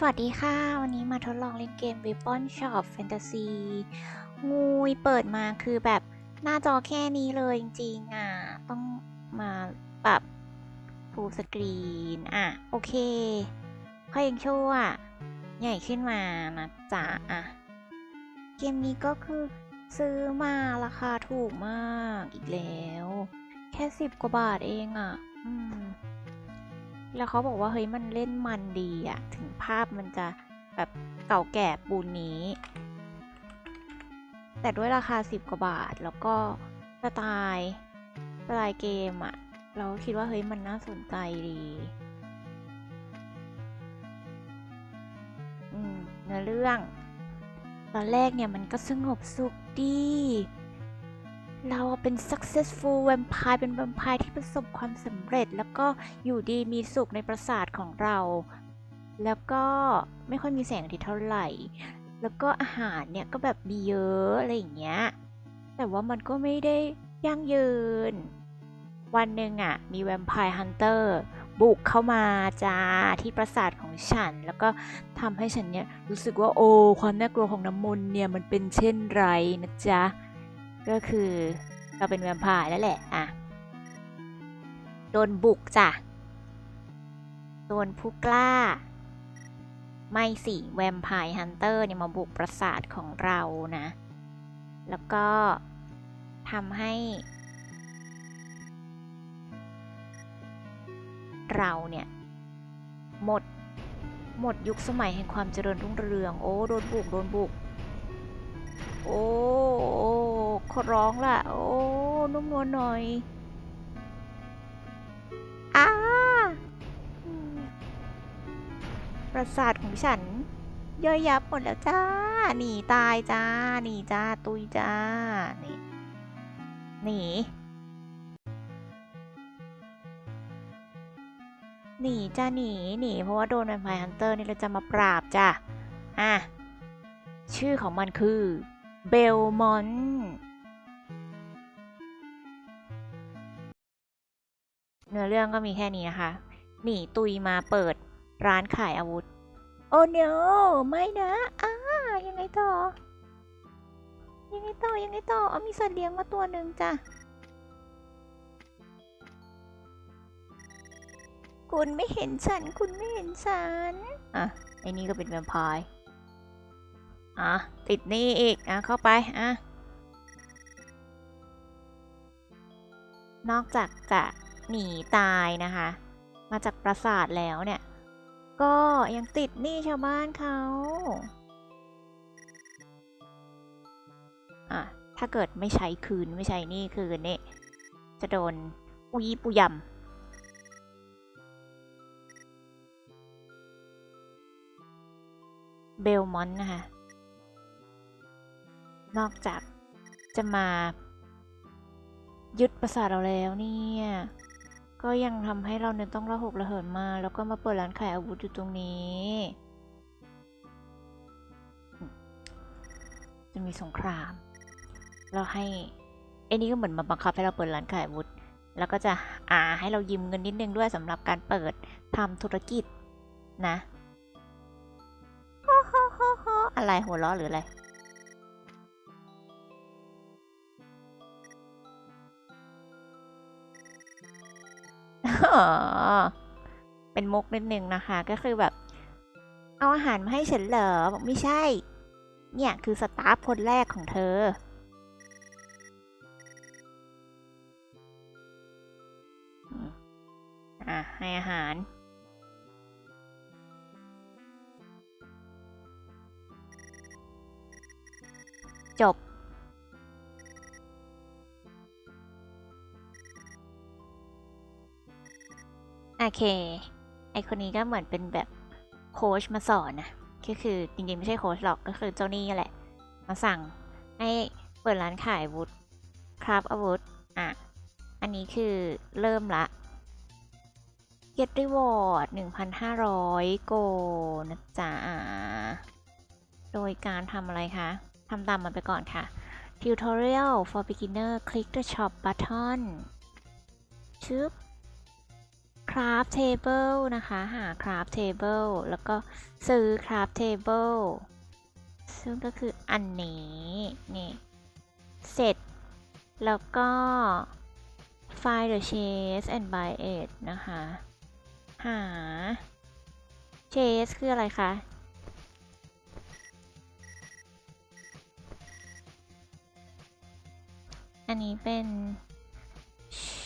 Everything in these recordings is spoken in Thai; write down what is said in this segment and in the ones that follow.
สวัสดีค่ะ วันนี้มาทดลองเล่นเกม Weapon Shop Fantasy งูยเปิดมาคือแบบหน้าจอแค่นี้เลยจริงๆอะ ต้องมาปรับ full screen อะ โอเคค่อยยังชั่วใหญ่ขึ้นมานะจ๊ะอะ เกมนี้ก็คือซื้อมาราคาถูกมากอีกแล้ว แค่สิบกว่าบาทเองอะ อืม แล้วเขาบอกว่าเฮ้ยมันเล่นมันดีอะถึงภาพมันจะแบบเก่าแก่ปูนนี้ แต่ด้วยราคาสิบกว่าบาทแล้วก็สไตล์สไตล์เกมอะเราคิดว่าเฮ้ยมันน่าสนใจดีเนื้อเรื่อง ตอนแรกเนี่ยมันก็สงบสุขดี เราเป็น successful vampire เป็น vampire ที่ประสบความสำเร็จ แล้วก็อยู่ดีมีสุขในปราสาทของเรา แล้วก็ไม่ค่อยมีแสงอาทิตย์เท่าไหร่ แล้วก็อาหารเนี่ยก็แบบมีเยอะอะไรอย่างเงี้ย แต่ว่ามันก็ไม่ได้ยั่งยืน วันหนึ่งอะ่ะมีแวมไพร์ฮันเตอร์บุกเข้ามาจ้าที่ปราสาทของฉัน แล้วก็ทำให้ฉันเนี่ยรู้สึกว่าโอ้ความน่ากลัวของน้ำมนต์เนี่ยมันเป็นเช่นไรนะจ๊ะ ก็คือเราเป็นแวมไพร์แล้วแหละอะโดนบุกจ้ะ โดนผู้กล้า ไม่สิแวมไพร์ฮันเตอร์เนี่ยมาบุกปราสาทของเรานะ แล้วก็ทำให้ เราเนี่ย หมด หมดยุคสมัยแห่งความเจริญรุ่งเรือง โอ้ โดนบุก โดนบุก โอ้โอ้ ขอร้องล่ะ โอ้นุ่มนวลหน่อยอ้าปราสาทของฉัน ย่อยยับหมดแล้วจ้า หนีตายจ้า หนีจ้า ตุยจ้า นี่ หนีหนีจ้าหนีหนีเพราะว่าโดนแวมไพร์ฮันเตอร์นี่เราจะมาปราบจ้ะ อะ ชื่อของมันคือเบลมอน เนื้อเรื่องก็มีแค่นี้นะคะ หนีตุยมาเปิดร้านขายอาวุธ โอ้เนไม่นะอ้ายังไงต่อ ยังไงต่อ ยังไงต่อ เอามีสัตว์เลี้ยงมาตัวหนึ่งจ้ะ คุณไม่เห็นฉัน คุณไม่เห็นฉัน อะ ไอ้นี่ก็เป็นแวมไพร์ อะ ติดนี่อีก อะ เข้าไป อะ นอกจากจะ หนีตายนะคะ มาจากปราสาทแล้วเนี่ย ก็ยังติดหนี้ชาวบ้านเขาอะถ้าเกิดไม่ใช้คืนไม่ใช้หนี่คืนนี่จะโดนอุยปุยำเบลมอนต์นะคะ นอกจากจะมายึดประสาทเราแล้วเนี่ย ก็ยังทำให้เราเนี่ยต้องระหกระเหินมา แล้วก็มาเปิดร้านขายอาวุธอยู่ตรงนี้ จะมีสงคราม เราให้ไอ้นี่ก็เหมือนมาบังคับให้เราเปิดร้านขายอาวุธ แล้วก็จะอ่าให้เรายืมเงินนิดนึงด้วยสำหรับการเปิดทำธุรกิจนะอะไรหัวเราะหรืออะไร เป็นมุกนิดนึงนะคะ ก็คือแบบ เอาอาหารมาให้ฉันเหรอบอกไม่ใช่ เนี่ยคือสตาฟคนแรกของเธอ อะ ให้อาหารจบ โอเคไอคนนี้ก็เหมือนเป็นแบบโค้ชมาสอนนะก็คือจริงๆ ไม่ใช่โค้ชหรอกก็คือเจ้าหนี้แหละ มาสั่งให้เปิดร้านขายวุธครับอาวุธอะ อันนี้คือเริ่มละ get reward 1,500 โกนะจ๊ะโดยการทำอะไรคะทำตามมันไปก่อนค่ะ tutorial for beginner click the shop button ชึบ craft table นะคะ หา craft table แล้วก็ซื้อ craft table ซึ่งก็คืออันนี้ นี่ เสร็จ แล้วก็ find the chase and buy it นะคะ หา chase คืออะไรคะ อันนี้เป็น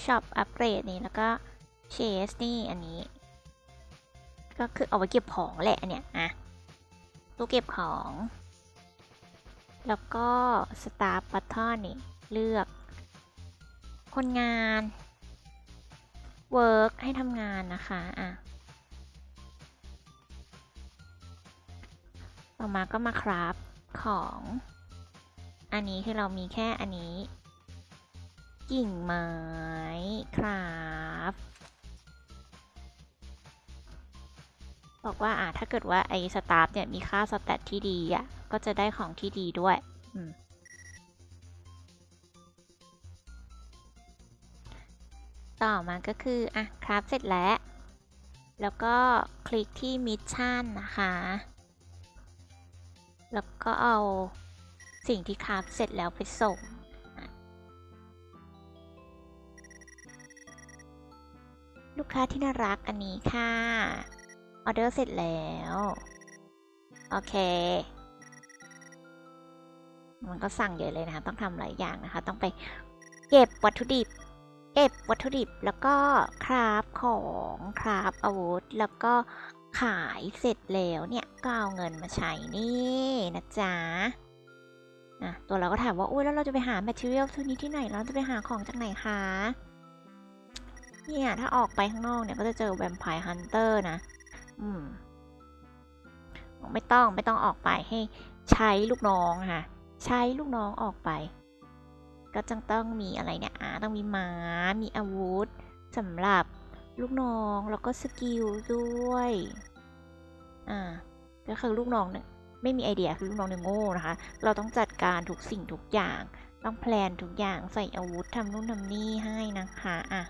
ช็อปอัปเกรดนี่แล้วก็ เชสนี่อันนี้ ก็คือเอาไว้เก็บของแหละอันเนี้ยอะตู้เก็บของ แล้วก็สตาร์บัตทอนนี่เลือก คนงานเวิร์กให้ทำงานนะคะอะต่อมาก็มาคราฟของอันนี้คือเรามีแค่อันนี้ กิ่งไม้ครับ บอกว่าอะถ้าเกิดว่าไอ้สตาฟเนี่ยมีค่าสแตทที่ดีอะก็จะได้ของที่ดีด้วยต่อมาก็คืออะคราฟเสร็จแล้ว แล้วก็คลิกที่มิชชั่นนะคะ แล้วก็เอาสิ่งที่คราฟเสร็จแล้วไปส่งลูกค้าที่น่ารักอันนี้ค่ะ ออเดอร์เสร็จแล้ว โอเค มันก็สั่งเยอะเลยนะคะ ต้องทำหลายอย่างนะคะ ต้องไปเก็บวัตถุดิบ เก็บวัตถุดิบแล้วก็คราฟของคราฟอาวุธ แล้วก็ขายเสร็จแล้วเนี่ยก็เอาเงินมาใช้นี่นะจ๊ะอะตัวเราก็ถามว่าอุ้ยแล้วเราจะไปหาแมทเทียลทุกนี้ที่ไหนเราจะไปหาของจากไหนคะเนี่ยถ้าออกไปข้างนอกเนี่ยก็จะเจอแวมไพร์ฮันเตอร์นะ อืมไม่ต้องไม่ต้องออกไปให้ใช้ลูกน้องค่ะ ใช้ลูกน้องออกไป ก็จังต้องมีอะไรเนี่ยอ่าต้องมีหมามีอาวุธสำหรับลูกน้องแล้วก็สกิลด้วยอ่าก็คือลูกน้องเนี่ยไม่มีไอเดียคือลูกน้องเนี่ยโง่นะคะ เราต้องจัดการทุกสิ่งทุกอย่าง ต้องแพลนทุกอย่างใส่อาวุธทำนู่นทำนี่ให้นะคะอะ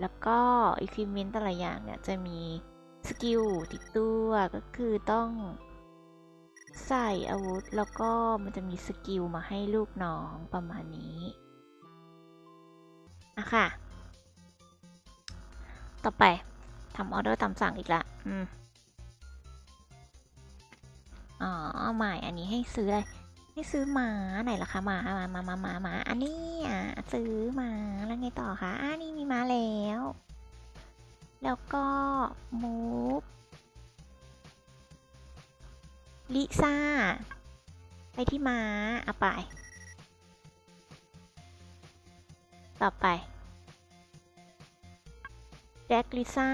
แล้วก็ equipment แต่ละอย่างเนี่ยจะมีสกิลติดตัวก็คือต้องใส่อาวุธแล้วก็มันจะมีสกิลมาให้ลูกน้องประมาณนี้อะค่ะ ต่อไปทำออเดอร์ตามสั่งอีกละอืมอ๋อหมายอันนี้ให้ซื้ออะไร ให้ซื้อหมาไหนล่ะคะหมาหมาหมาหมาหมามาอันนี้อะซื้อหมาแล้วไงต่อคะอ่านี่มีหมาแล้ว แล้วก็ move ลิซ่า ไปที่ม้าเอาไป ต่อไปแจ็คลิซ่า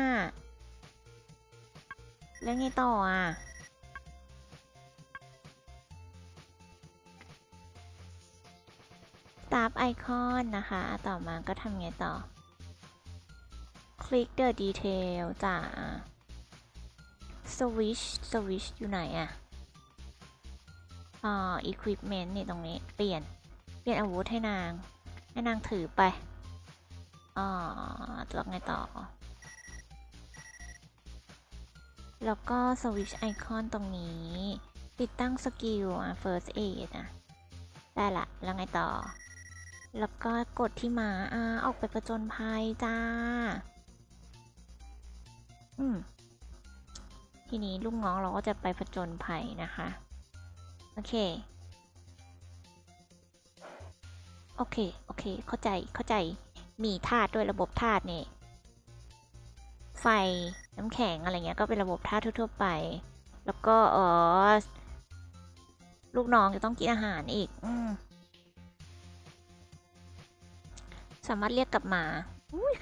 แล้วไงต่ออะ s t a r ไอคอนนะคะ ต่อมาก็ทำไงต่อ คลิก the detail จ้า switch switch อยู่ไหนอะอ่า equipment นี่ตรงนี้ เปลี่ยน เปลี่ยนอาวุธให้นาง ให้นางถือไปอ่าแล้วไงต่อ แล้วก็ switch ไอคอนตรงนี้ ติดตั้งสกิล first aid อะได้ละ แล้วไงต่อ แล้วก็กดที่หมาอ่าออกไปประจนภัยจ้า อืม ทีนี้ลูกน้องเราก็จะไปผจญภัยนะคะ โอเค โอเค โอเค เข้าใจ เข้าใจ มีธาตุด้วยระบบธาตุนี่ไฟ น้ำแข็งอะไรเงี้ย ก็เป็นระบบธาตุทั่วๆไป แล้วก็เออลูกน้องจะต้องกินอาหารอีก อืม สามารถเรียกกลับมาอุ้ย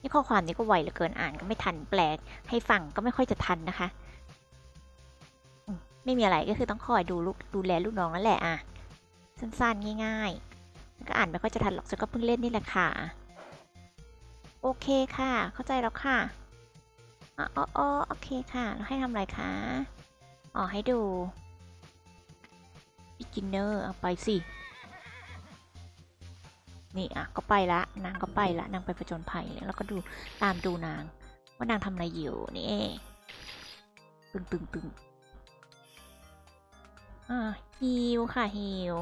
นี่ข้อความนี้ก็ไวเหลือเกินอ่านก็ไม่ทันแปลก ให้ฟังก็ไม่ค่อยจะทันนะคะ ไม่มีอะไรก็คือต้องคอยดูลูกดูแลลูกน้องนั่นแหละอะสั้นๆง่ายๆก็อ่านไม่ค่อยจะทันหรอกฉันก็เพิ่งเล่นนี่แหละค่ะ โอเคค่ะ เข้าใจแล้วค่ะอ๋ออ๋อโอเคค่ะ แล้วให้ทำอะไรคะอ๋อให้ดู beginner เอาไปสิ นี่อะก็ไปละนางก็ไปละนางไปประจนภัยเลยแล้วก็ดูตามดูนาง ว่านางทำอะไรอยู่นี่ตึงตึงตึงอ่าฮิวค่ะฮิว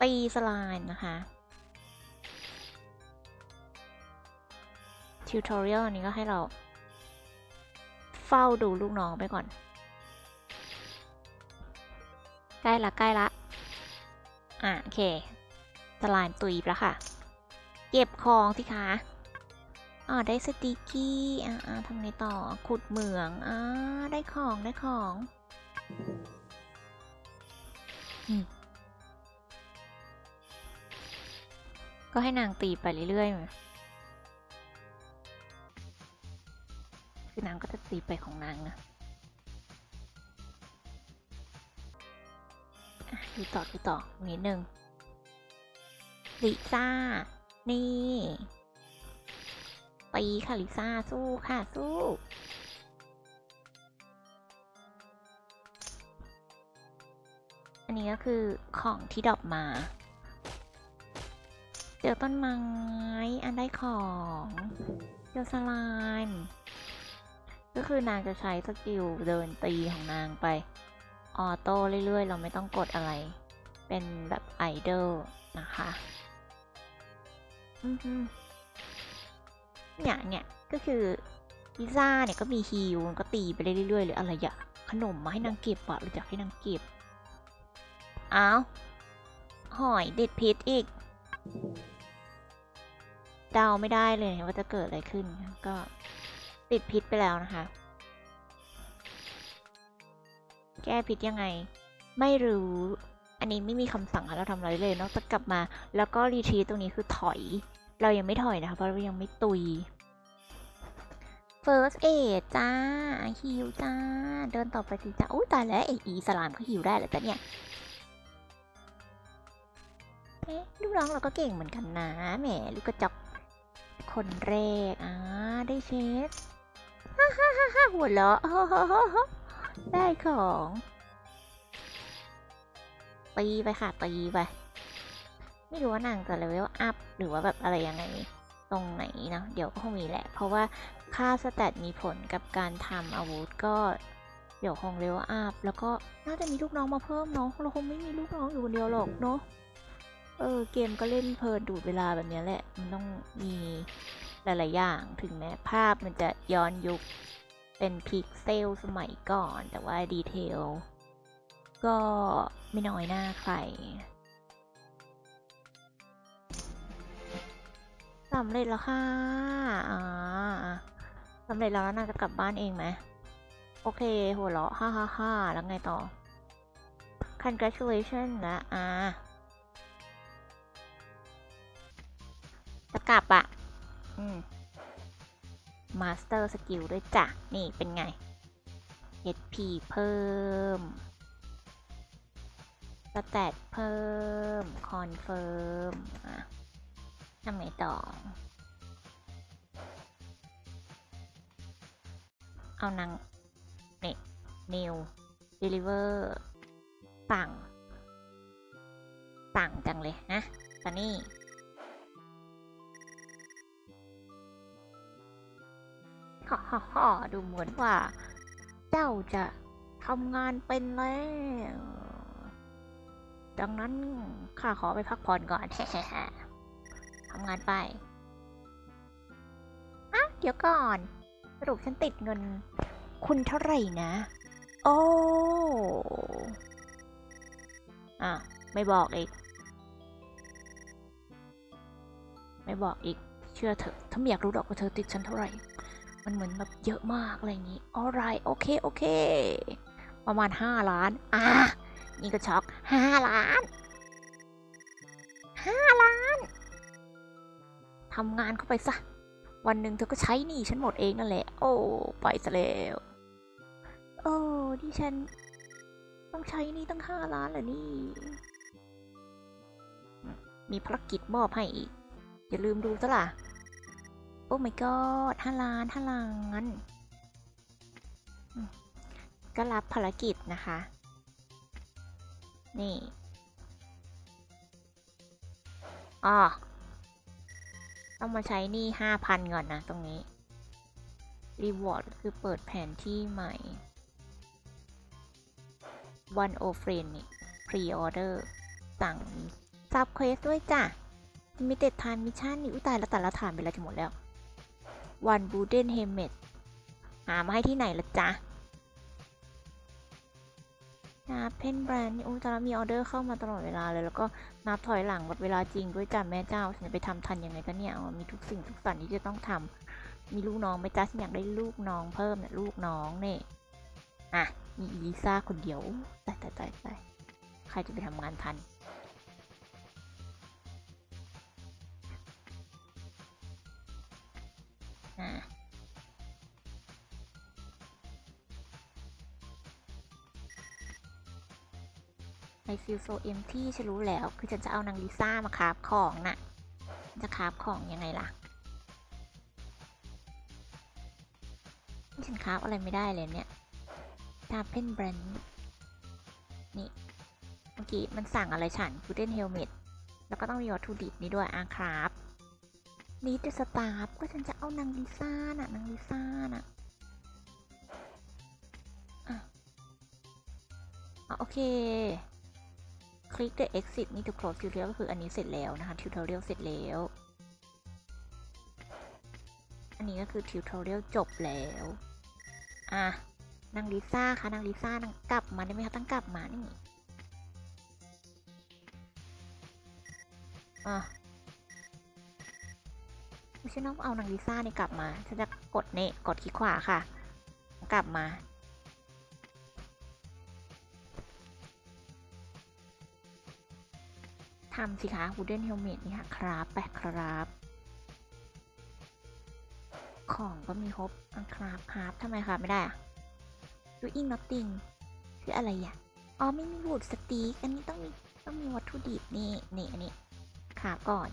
ตีสไลน์นะคะทิวทอเรียลนี้ก็ให้เรา เฝ้าดูลูกน้องไปก่อน ใกล้ละใกล้ละ อะโอเค สไลม์ตุยไปแล้วค่ะ เก็บของสิคะอ่าได้สติกี้อ่าอ่าทำไงต่อขุดเหมืองอ่าได้ของได้ของอก็ให้นางตีไปเรื่อยๆคือนางก็จะตีไปของนางนะอะดูต่อดูต่อนิดนึง ลิซ่า นี่ตีค่ะลิซ่า สู้ค่ะ สู้ อันนี้ก็คือของที่ดรอปมา เจอต้นไม้ อันได้ของเจอสไลม์ก็คือนางจะใช้สกิลเดินตีของนางไป ออโต้เรื่อยๆ เราไม่ต้องกดอะไร เป็นแบบไอดอลนะคะ เนี่ยเนี่ยก็คือพิซซ่าเนี่ยก็มีฮิวก็ตีไปเรื่อยๆหรืออะไรอะขนมมาให้นางเก็บอะหรืออยากให้นางเก็บอ้าวหอยเด็ดพิษอีก เดาไม่ได้เลยว่าจะเกิดอะไรขึ้น ก็ติดพิษไปแล้วนะคะ แก้พิษยังไง ไม่รู้ อันนี้ไม่มีคำสั่งให้เราทำอะไรเลยนอกจากกลับมา แล้วก็รีทรีตรงนี้คือถอย เรายังไม่ถอยนะคะเพราะเรายังไม่ตุย First Aid จ้าฮิวจ้า เดินต่อไปสิจ้าอุ้ยตายแล้วไออีสลามก็ฮิวได้แล้วจ้ะเนี่ยเอ๊ะลูกน้องเราก็เก่งเหมือนกันนะแหมลูกกระจอกคนแรกอ่าได้เชสฮ่าฮ่าฮ่าฮ่าหัวเราะได้ของ ตีไปค่ะตีไป ไม่รู้ว่านางจะเลเวลอัพหรือว่าแบบอะไรยังไงตรงไหนนะเดี๋ยวก็คงมีแหละ เพราะว่าค่าสแตทมีผลกับการทำอาวุธก็เดี๋ยวคงเลเวลอัพแล้วก็น่าจะมีลูกน้องมาเพิ่มเนาะเราคงไม่มีลูกน้องอยู่คนเดียวหรอกเนาะเออเกมก็เล่นเพลินดูดเวลาแบบนี้แหละ มันต้องมีหลาย ๆ อย่างถึงแม้ภาพมันจะย้อนยุคเป็นพิกเซลสมัยก่อน แต่ว่าดีเทล ก็ไม่น้อยหน้าใครสำเร็จแล้วค่ะอ่าสำเร็จแล้วน่าจะกลับบ้านเองไหมโอเค หัวเราะฮ่าฮ่าฮ่าแล้วไงต่อ congratulations นะอ่าจะกลับอะ่ะ อืมมาสเตอร์สกิลด้วยจ้ะ นี่เป็นไง HP เพิ่ม สแตทเพิ่ม คอนเฟิร์มอะทำไงต่อ เอานางเนี่ยนิวเดลิเวอร์สั่ง สั่งจังเลยนะตอนนี้ฮ่าฮ่าฮ่าดูเหมือนว่า เจ้าจะทำงานเป็นแล้ว ดังนั้นข้าขอไปพักผ่อนก่อน ทำงานไปอะเดี๋ยวก่อน สรุปฉันติดเงิน คุณเท่าไหร่นะ โอ้อะไม่บอกอีก ไม่บอกอีก เชื่อเถอะ ถ้าไม่อยากรู้ดอกว่าเธอติดฉันเท่าไหร่ มันเหมือนแบบเยอะมากอะไรอย่างนี้ alright โอเค โอเค ประมาณห้าล้าน อะนี่ก็ช็อก ห้าล้านห้าล้านทำงานเข้าไปซะ วันหนึ่งเธอก็ใช้หนี้ฉันหมดเองนั่นแหละ โอ้ไปซะแล้วโอ้ดิฉัน ต้องใช้หนี่ตั้งห้าล้านเหรอนี่ มีภารกิจมอบให้อีก อย่าลืมดูซะล่ะ โอ้ my god ห้าล้านห้าล้านก็รับภารกิจนะคะ นี่อ๋อต้องมาใช้หนี่ห้าพันก่อนนะตรงนี้ รีวอร์ดคือเปิดแผนที่ใหม่ one o friend นี่ pre order สั่งซับเควสด้วยจ้ะมีเต็ดทานมิชชั่นนี่อุตายแล้วแต่ละฐานไปแล้วจะหมดแล้ว one wooden helmet หามาให้ที่ไหนละจ๊ะ นาเพนแบรนด์นี่อุ้ยตอนนั้มีออเดอร์เข้ามาตลอดเวลาเลย แล้วก็นับถอยหลังกับเวลาจริงด้วยจ้ะแม่เจ้าฉันจะไปทำทันยังไงกันเนี่ยมีทุกสิ่งทุกสันที่จะต้องทำมีลูกน้องไหมจ๊ะฉันอยากได้ลูกน้องเพิ่มเนี่ยลูกน้องเนี่ยอะมีอีลิซ่าคนเดียวตายตายตายตายใครจะไปทำงานทันอะ I feel so empty ฉันรู้แล้ว คือฉันจะเอานางลิซ่ามาคราฟของน่ะ จะคราฟของยังไงล่ะนี่ฉันคราฟอะไรไม่ได้เลยเนี่ยตาเพนแบรนด์นี่ เมื่อกี้มันสั่งอะไรฉัน f ูเดนเฮลเมตแล้วก็ต้องมีวัตถุดิบนี้ด้วยอาคราฟนี่จะสตาฟก็ฉันจะเอานางลิซ่าน่ะ นางลิซ่านะ่ะอะโอเค คลิก the exit นี่ to close tutorial ก็คืออันนี้เสร็จแล้วนะคะ tutorial เสร็จแล้ว อันนี้ก็คือ tutorial จบแล้ว อะ นางลิซ่าค่ะนางลิซ่านางกลับมาได้ไหมคะตั้งกลับมานี่ อะไม่ใช่น้องเอานางลิซ่านี่กลับมาฉันจะกดเนี่ยกดคลิกขวาค่ะ กลับมา ทำสิคะ wooden helmet นี่ค่ะครับไปะครับ ของก็มีครบอังครับครับทำไมครับไม่ได้อะ doing nothing คืออะไรอะ อ๋อ ไม่มีวูดสตีกอันนี้ต้องมีต้องมีวัตถุดิบนี่นี่อันนี้ขาก่อน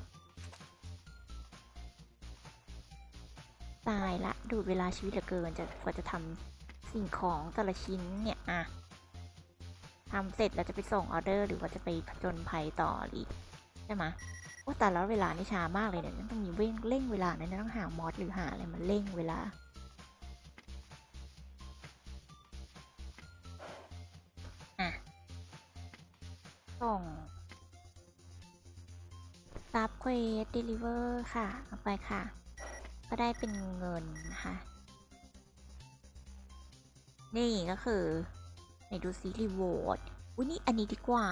ตายละดูดเวลาชีวิตเหลือเกินจะกว่าจะทำสิ่งของแต่ละชิ้นเนี่ย อะ ทำเสร็จแล้วจะไปส่งออเดอร์ หรือว่าจะไปผจญภัยต่ออีกใช่ไหมว่าแต่แล้วเวลานี่ช้ามากเลยเนี่ยต้องมีเร่งเร่งเวลาเนี่ยต้องหามอสหรือหาอะไรมาเร่งเวลาอะส่งรับเควสเดลิเวอร์ค่ะ เอาไปค่ะ ก็ได้เป็นเงินนะคะ นี่ก็คือ นดูซิรีวอร์ดอุ้ยนี่อันนี้ดีกว่า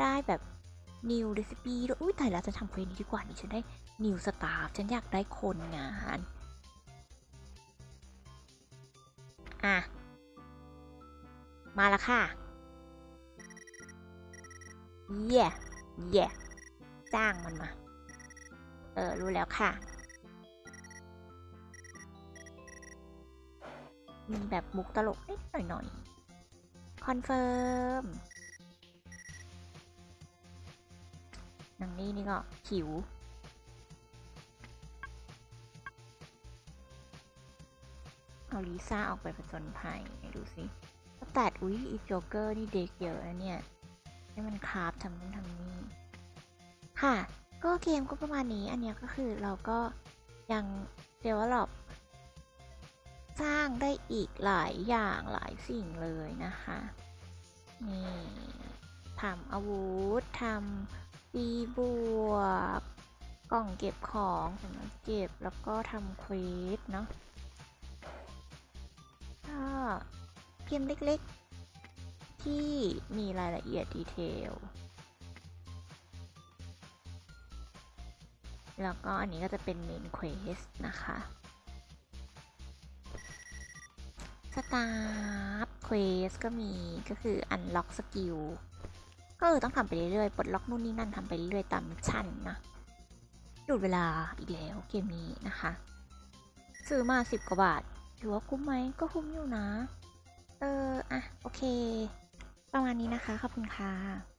ได้แบบ new recipe ด้วยอุ้ยตายแล้วจะทำเควสนี้ดีกว่านี่ฉันได้ new staff ฉันอยากได้คนงาน อะ มาแล้วค่ะเย่เย่จ้างมันมา เออ รู้แล้วค่ะ มีแบบมุกตลกนิดหน่อยหน่อยคอนเฟิร์มนางนี่นี่ก็ขิว เอาลิซ่าออกไปผจญภัยดูสิแต่อุ้ยอีโจเกอร์นี่เด็กเยอะนะเนี่ย ให้มันคราฟทำนู่นทำนี่ ค่ะ ก็เกมก็ประมาณนี้ อันนี้ก็คือเราก็ยัง develop สร้างได้อีกหลายอย่างหลายสิ่งเลยนะคะนี่ทำอาวุธทำตีบวก กล่องเก็บของสำหรับเก็บแล้วก็ทำเควสเนาะก็เกมเล็กๆ ที่มีรายละเอียดดีเทลแล้วก็อันนี้ก็จะเป็นเมนเควสนะคะ ตาร์เควสก็มีก็คืออันล็อกสกิลก็เออต้องทำไปเรื่อยๆปลดล็อกนู่นนี่นั่นทำไปเรื่อยๆตามมิชชั่นนะดูดเวลาอีกแล้วเกมนี้นะคะ ซื้อมา 10 กว่าบาทถือว่าคุ้มไหมก็คุ้มอยู่นะ เออ อะ โอเค ประมาณนี้นะคะ ขอบคุณค่ะ